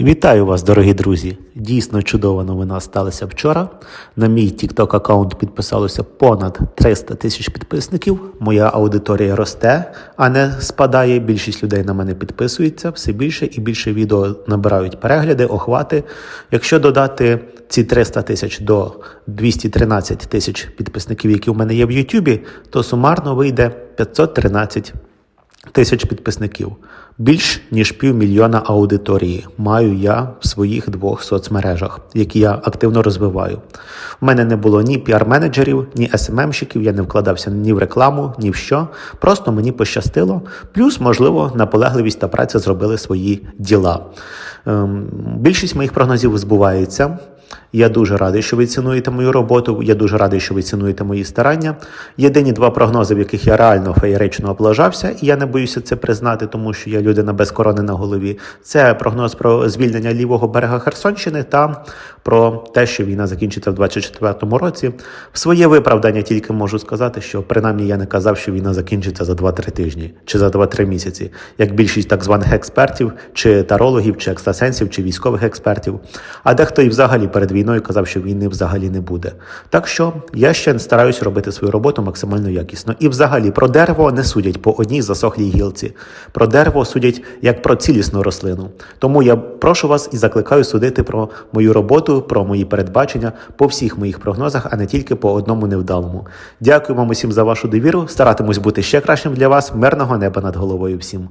Вітаю вас, дорогі друзі! Дійсно чудова новина сталася вчора. На мій TikTok аккаунт підписалося понад 300 тисяч підписників. Моя аудиторія росте, а не спадає. Більшість людей на мене підписується. Все більше і більше відео набирають перегляди, охвати. Якщо додати ці 300 тисяч до 213 тисяч підписників, які у мене є в Ютубі, то сумарно вийде 513 тисяч підписників. Більш ніж півмільйона аудиторії маю я в своїх двох соцмережах, які я активно розвиваю. У мене не було ні піар-менеджерів, ні СММщиків, я не вкладався ні в рекламу, ні в що. Просто мені пощастило. Плюс, можливо, наполегливість та праця зробили свої діла. Ем, більшість моїх прогнозів збувається. Я дуже радий, що ви цінуєте мою роботу. Я дуже радий, що ви цінуєте мої старання. Єдині два прогнози, в яких я реально феєрично облажався, і я не боюся це признати, тому що я людина без корони на голові. Це прогноз про звільнення лівого берега Херсонщини та про те, що війна закінчиться в 24-му році. В своє виправдання тільки можу сказати, що принаймні я не казав, що війна закінчиться за 2-3 тижні чи за 2-3 місяці, як більшість так званих експертів, чи тарологів, чи екстрасенсів, чи військових експертів. А дехто і взагалі перед війною казав, що війни взагалі не буде. Так що я ще стараюсь робити свою роботу максимально якісно. І взагалі про дерево не судять по одній засохлій гілці. Про дерево судять як про цілісну рослину. Тому я прошу вас і закликаю судити про мою роботу, про мої передбачення по всіх моїх прогнозах, а не тільки по одному невдалому. Дякую вам усім за вашу довіру. Старатимусь бути ще кращим для вас. Мирного неба над головою всім.